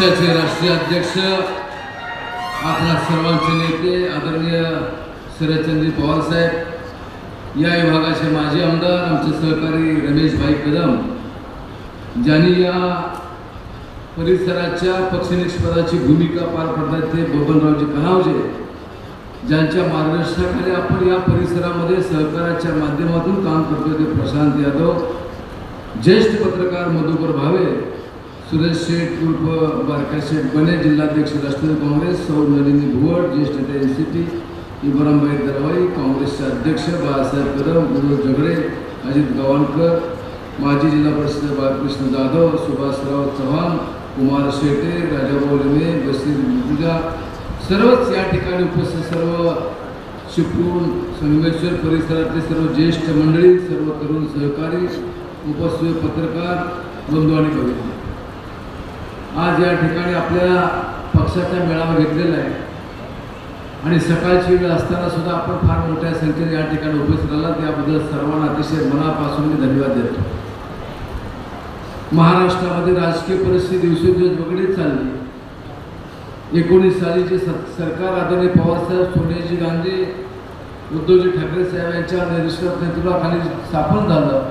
पक्षाचे राष्ट्रीय अध्यक्ष आपल्या सर्वांचे नेते आदरणीय शरदचंद्री पवार साहेब या विभागाचे माजी आमदार आमचे सहकारी रमेशभाई कदम ज्यांनी या परिसराच्या पक्षनिष्पदाची भूमिका पार पडतात ते बबनरावजी कनावजे ज्यांच्या मार्गदर्शनाखाली आपण या परिसरामध्ये सहकाराच्या माध्यमातून काम करतो ते प्रशांत यादव ज्येष्ठ पत्रकार मधुकर भावे सुरेश शेठ उर्फ बारका शेठ बने जिल्हाध्यक्ष राष्ट्रवादी काँग्रेस सौ नलिनी भुवड ज्येष्ठ नेते एन सी पी इबरामबाई दरवाई काँग्रेसचे अध्यक्ष बाळासाहेब कदम गुरु झगडे अजित गावणकर माजी जिल्हा परिषद बाळकृष्ण जाधव सुभाषराव चव्हाण कुमार शेटे राजाभाऊ लिमे बशीर मुर्तुजा सर्वच या ठिकाणी उपस्थित सर्व चिपळूण संगमेश्वर परिसरातले सर्व ज्येष्ठ मंडळी सर्व तरुण सहकारी उपस्थित पत्रकार बंधू आणि भगिनी. आज या ठिकाणी आपल्या पक्षाचा मेळावा घेतलेला आहे. आणि सकाळची वेळ असताना सुद्धा आपण फार मोठ्या संख्येने या ठिकाणी उपस्थित राहिला त्याबद्दल सर्वांना अतिशय मनापासून मी धन्यवाद देतो. महाराष्ट्रामध्ये राजकीय परिस्थिती दिवसेंदिवस बघडीत चालली. एकोणीस साली जे सरकार आदरणीय पवारसाहेब सोनियाजी गांधी उद्धवजी ठाकरे साहेब यांच्या नेतृत्व नेतृत्वाखाली स्थापन झालं.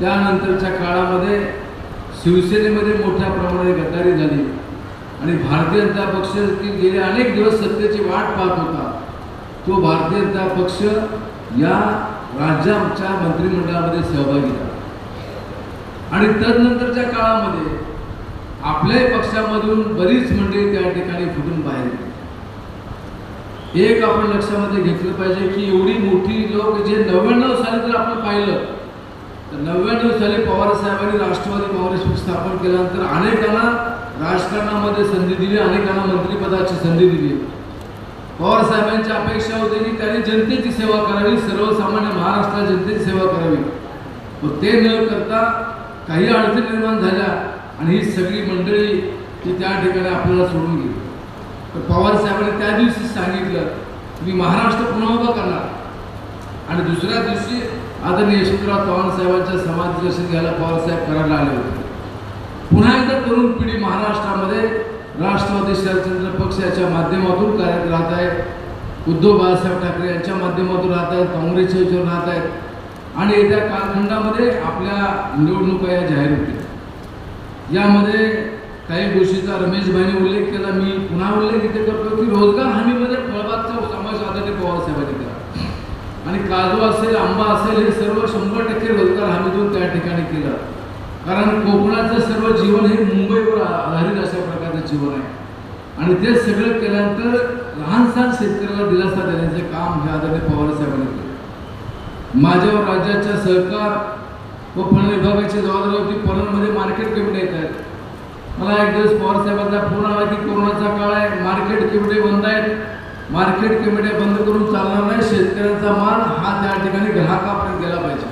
त्यानंतरच्या काळामध्ये शिवसेनेमध्ये मोठ्या प्रमाणात गटारी झाली आणि भारतीय जनता पक्ष गेले अनेक दिवस सत्तेची वाट पाहत होता तो भारतीय जनता पक्ष या राज्याच्या मंत्रिमंडळामध्ये सहभागी झाला आणि तदनंतरच्या काळामध्ये आपल्याही पक्षामधून बरीच मंडळी त्या ठिकाणी फुटून बाहेर गेली. एक आपण लक्षामध्ये घेतलं पाहिजे की एवढी मोठी लोक जे नव्याण्णव साली जर आपण पाहिलं नव्याण्णव साली पवार साहेबांनी राष्ट्रवादी काँग्रेस पक्ष स्थापन केल्यानंतर अनेकांना राजकारणामध्ये संधी दिली अनेकांना मंत्रिपदाची संधी दिली. पवार साहेबांची अपेक्षा होती की त्यांनी जनतेची सेवा करावी सर्वसामान्य महाराष्ट्रात जनतेची सेवा करावी. व ते न करता काही अडचणी निर्माण झाल्या आणि ही सगळी मंडळी ती त्या ठिकाणी आपल्याला सोडून गेली. तर पवार साहेबांनी त्या दिवशी सांगितलं मी महाराष्ट्र पुन्हा उभा करणार. आणि दुसऱ्या दिवशी आदरणीय यशवंतराव चव्हाण साहेबांच्या समाधी दर्शन घ्यायला पवारसाहेब करायला आले होते. पुन्हा एकदा तरुण पिढी महाराष्ट्रामध्ये राष्ट्रवादी शरदचंद्र पक्ष याच्या माध्यमातून कार्यरत राहत आहेत उद्धव बाळासाहेब ठाकरे यांच्या माध्यमातून राहत आहेत काँग्रेसच्या विचार राहत आहेत. आणि येत्या कालखंडामध्ये आपल्या निवडणुका या जाहीर होतील. यामध्ये काही गोष्टीचा रमेशभाईने उल्लेख केला मी पुन्हा उल्लेख इथे करतो की रोजगार हमी फळबागचा समावेश आदरणीय पवार साहेबांनी केला आणि काजू असेल आंबा असेल हे सर्व शंभर टक्के रोजगार हमीतून त्या ठिकाणी केलं. कारण कोकणाचं सर्व जीवन हे मुंबईवर आधारित अशा प्रकारचं जीवन आहे. आणि ते सगळं केल्यानंतर लहान सहान शेतकऱ्याला दिलासा देण्याचं काम हे आदरणीय पवार साहेबांनी केलं. माझ्यावर राज्याच्या सहकार व फळ विभागाची जबाबदारी होती पणनमध्ये मार्केट कमिटी येत आहेत. मला एक दिवस पवार साहेबांचा फोन आला की कोरोनाचा काळ आहे मार्केट कमिटी बंद आहेत. मार्केट कमिट्या बंद करून चालणार नाही. शेतकऱ्यांचा माल हा त्या ठिकाणी ग्राहकापर्यंत गेला पाहिजे.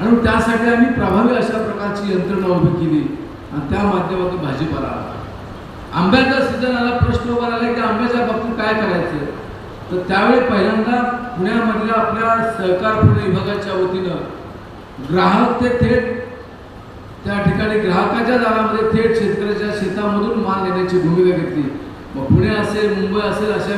आणि त्यासाठी आम्ही प्रभावी अशा प्रकारची यंत्रणा उभी केली. आणि त्या माध्यमातून भाजीपाला आला आंब्याचा सीझन आला प्रश्न उभा राहिला की आंब्याच्या बाबतीत काय करायचं? तर त्यावेळी पहिल्यांदा पुण्यामधल्या आपल्या सहकार पुणे विभागाच्या वतीनं ग्राहक ते थेट त्या ठिकाणी ग्राहकाच्या दारामध्ये थेट शेतकऱ्याच्या शेतामधून माल देण्याची भूमिका घेतली. मग पुणे असेल मुंबई असेल अशा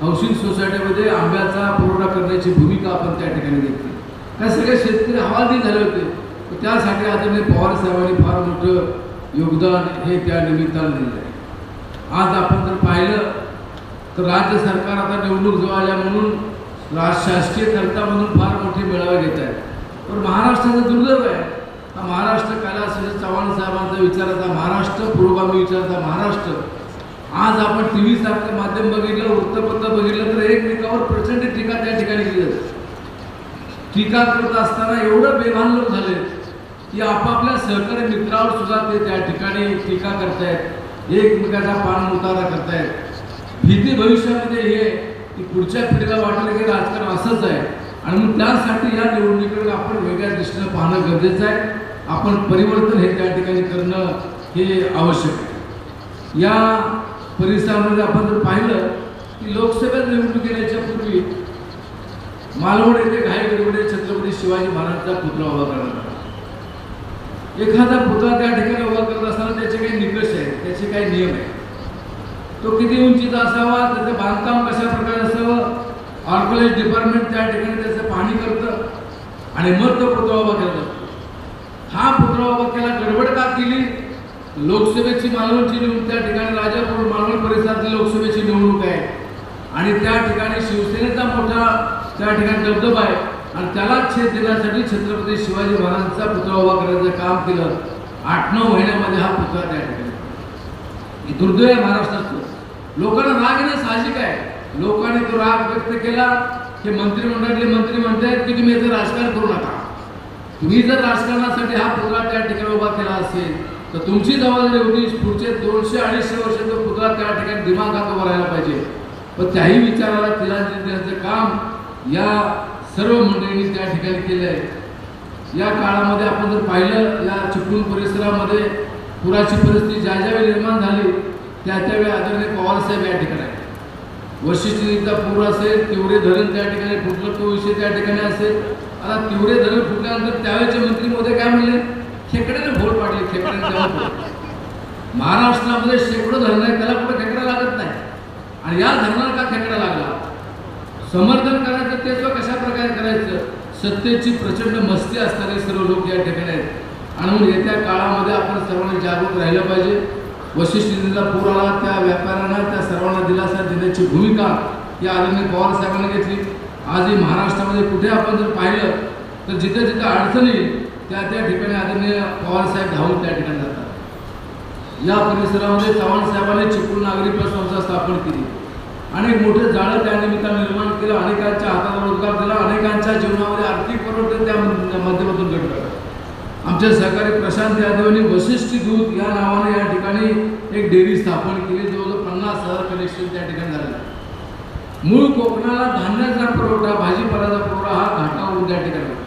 हाऊसिंग सोसायटीमध्ये आंब्याचा पुरवठा करण्याची भूमिका आपण त्या ठिकाणी घेतली. त्या सगळे शेतकरी हवालदिल झाले होते. त्यासाठी त्यासाठी आदरणीय पवार साहेबांनी फार मोठं योगदान हे त्या निमित्तानं दिलं आहे आज आपण जर पाहिलं तर राज्य सरकार आता निवडणूक जवळ आल्या म्हणून राज शासकीय म्हणून फार मोठे मेळावे घेत आहेत. पण महाराष्ट्राचं दुर्दैव आहे. हा महाराष्ट्र कायला चव्हाण साहेबांचा विचाराचा महाराष्ट्र पुरोगामी विचाराचा महाराष्ट्र. आज आपण टी व्ही सारखं माध्यम बघितलं वृत्तपत्र बघितलं तर एकमेकावर प्रचंड टीका त्या ठिकाणी केली. टीका करत असताना एवढं बेभान लोक झाले की आपापल्या सहकारी मित्रावर सुद्धा ते त्या ठिकाणी टीका करतायत एकमेकाचा पान उतारा करतायत. भीती भविष्यामध्ये हे की पुढच्या पिढीला वाटलं की राजकारण असंच आहे. आणि मग त्यासाठी या निवडणुकीकडे आपण वेगळ्या दृष्टीनं पाहणं गरजेचं आहे. आपण परिवर्तन हे त्या ठिकाणी करणं हे आवश्यक आहे. या परिसरामध्ये आपण जर पाहिलं की लोकसभेत निवडणूक येण्याच्या पूर्वी मालवण येथे घाई छत्रपती शिवाजी महाराजांचा पुतळा उभा करण्यात आला. एखादा पुतळा त्या ठिकाणी उभा करत असताना त्याचे काही निकष आहेत त्याचे काही नियम आहेत. तो किती उंचीचा असावा त्याचं बांधकाम कशा प्रकारे असावं ऑर्गनाइज डिपार्टमेंट त्या ठिकाणी त्याचं पाहणी करतं आणि मग तो पुतळा उभा केला जातो. हा पुतळा उभा केला गडबड का केली? लोकसभेची मालवणची निवडणूक त्या ठिकाणी राजापूर मालवण परिसरातील लोकसभेची निवडणूक आहे. आणि त्या ठिकाणी शिवसेनेचा मोठा त्या ठिकाणी दबदबा आहे. आणि त्याला छेद देण्यासाठी छत्रपती शिवाजी महाराजांचा पुतळा उभा करायचं काम केलं. आठ नऊ महिन्यामध्ये हा पुतळा त्या ठिकाणी. दुर्दैव आहे महाराष्ट्राचं. लोकांना राग येणं साहजिक आहे. लोकांनी तो राग व्यक्त केला. हे मंत्रिमंडळातले मंत्री म्हणतायत की तुम्ही याचं राजकारण करू नका. तुम्ही जर राजकारणासाठी हा पुतळा त्या ठिकाणी उभा केला असेल तर तुमची जबाबदारी होती पुढचे दोनशे अडीचशे वर्ष तो पुतळा त्या ठिकाणी दिमागात उभा राहायला पाहिजे. पण त्याही विचाराला तिलांजली देण्याचं काम या सर्व मंडळींनी त्या ठिकाणी केलं आहे. या काळामध्ये आपण जर पाहिलं या चिपळूण परिसरामध्ये पुराची परिस्थिती ज्या ज्यावेळी निर्माण झाली त्या त्यावेळी आदरणीय पवारसाहेब या ठिकाणी आहेत. वशिष्ठ नदीचा पूर असेल तिवरे धरण त्या ठिकाणी फुटलं तो विषय त्या ठिकाणी असेल. आता तिवरे धरण फुटल्यानंतर त्यावेळेचे मंत्री मोदी काय म्हणले? खेकड्याने भोर पाडले खेकड्याने तेव्हा महाराष्ट्रामध्ये शेकडो धरण आहे त्याला कुठे खेकडा लागत नाही. आणि या धरणाला का खेकडा लागला? समर्थन करायचं ते कशा प्रकारे करायचं? सत्तेची प्रचंड मस्ती असणारे सर्व लोक या ठिकाणी आहेत. आणि म्हणून येत्या काळामध्ये आपण सर्वांनी जागरूक राहिलं पाहिजे. वशिष्ठ नदीचा पूर आला त्या व्यापाऱ्यांना त्या सर्वांना दिलासा देण्याची भूमिका या आदरणीय पवार साहेबांनी घेतली. आजही महाराष्ट्रामध्ये कुठे आपण जर पाहिलं तर जिथे जिथे अडचणी त्या त्या ठिकाणी आदरणीय पवारसाहेब धावून त्या ठिकाणी जातात. या परिसरामध्ये चव्हाण साहेबांनी चिपळूण नागरी बस संस्था स्थापन केली. अनेक मोठे जाळं त्यानिमित्तानं निर्माण केलं अनेकांच्या हाताला रोजगार दिला अनेकांच्या जीवनामध्ये आर्थिक परिवर्तन त्या माध्यमातून घडलं. आमचे सहकारी प्रशांत यादव यांनी वशिष्ठी दूध या नावाने या ठिकाणी एक डेअरी स्थापन केली जवळजवळ पन्नास हजार कनेक्शन त्या ठिकाणी झालं. मूळ कोकणाला धान्याचा पुरवठा भाजीपाल्याचा पुरवठा हा घाटावरून त्या ठिकाणी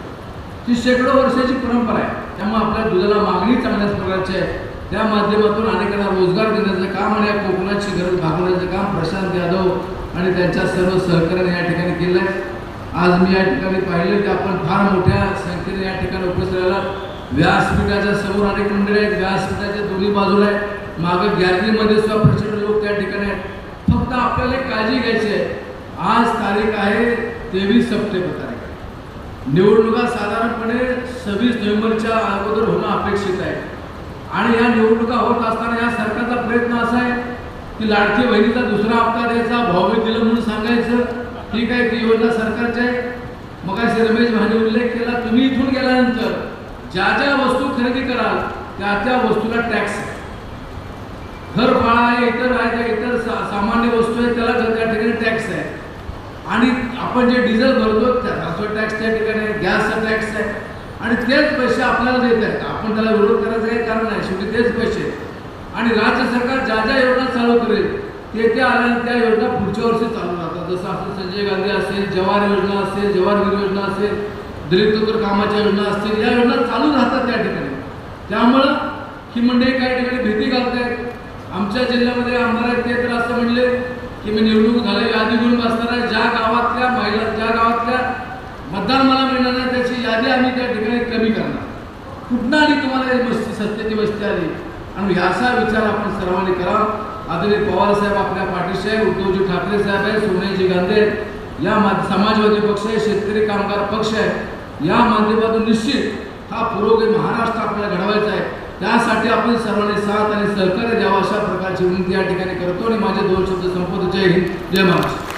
ती शेकडो वर्षाची परंपरा आहे. त्यामुळे आपल्या दुधाला मागणी चांगल्याच प्रकारची आहे. त्या माध्यमातून अनेकांना रोजगार देण्याचं काम आणि या कोकणाची गरज भागवण्याचं काम प्रशांत यादव आणि त्यांच्या सर्व सहकार्याने या ठिकाणी केलं आहे. आज मी या ठिकाणी पाहिलं की आपण फार मोठ्या संख्येने या ठिकाणी उपस्थित राहिला व्यासपीठाच्या समोर अनेक मंडळी आहेत. व्यासपीठाच्या दोन्ही बाजूला आहे मागं गॅलरीमध्ये सुद्धा प्रचंड लोक त्या ठिकाणी आहेत. फक्त आपल्याला एक काळजी घ्यायची आहे. आज तारीख आहे तेवीस सप्टेंबर. निवडणुका साधारणपणे सव्वीस नोव्हेंबरच्या अगोदर होणं अपेक्षित आहे. आणि या निवडणुका होत असताना या सरकारचा प्रयत्न असा आहे की लाडकी बहिणीचा दुसरा हप्ता द्यायचा भावभीत दिलं म्हणून सांगायचं ठीक आहे ती योजना सरकारची आहे. मग असे रमेश भाने उल्लेख केला तुम्ही इथून गेल्यानंतर ज्या ज्या वस्तू खरेदी कराल त्या त्या वस्तूला टॅक्स घर फाळा आहे इतर आहे इतर सामान्य वस्तू आहे त्याला त्या ठिकाणी टॅक्स आहे. आणि आपण जे डिझेल भरतो त्याचा टॅक्स त्या ठिकाणी गॅसचा टॅक्स आहे. आणि तेच पैसे आपल्याला देत आहेत. आपण त्याला विरोध करायचं काही कारण नाही. शेवटी तेच पैसे आणि राज्य सरकार ज्या ज्या योजना चालू करेल ते त्या आल्या त्या योजना पुढच्या वर्षी चालू राहतात. जसं आपलं संजय गांधी असेल जवाहर योजना असेल जवाहर योजना असेल दलितोत्तर कामाच्या योजना असतील या योजना चालू राहतात त्या ठिकाणी. त्यामुळं ही मंडळी काही ठिकाणी भीती घालतायत आमच्या जिल्ह्यामध्ये आमदार आहेत ते तर असं म्हणले की मी निवडणूक झालेली यादी घेऊन बसणार आहे. ज्या गावातल्या महिला ज्या गावातल्या मतदान मला मिळणार नाही त्याची यादी आम्ही त्या ठिकाणी कमी करणार. कुठनं आली तुम्हाला ही मस्ती सत्तेची वस्ती आली? आणि याचा विचार आपण सर्वांनी करा. आदरणीय पवार साहेब आपल्या पाठीशी आहे. उद्धवजी ठाकरे साहेब आहे. सोनियाजी गांधी आहेत. या मा- समाजवादी पक्ष आहे. शेतकरी कामगार पक्ष आहे. या माध्यमातून निश्चित हा पुरोगामी महाराष्ट्र आपल्याला घडवायचा आहे. त्यासाठी आपण सर्वांनी साथ आणि सहकार्य द्यावा अशा प्रकारची विनंती या ठिकाणी करतो आणि माझे दोन शब्द संपवतो. जय हिंद. जय महाराष्ट्र.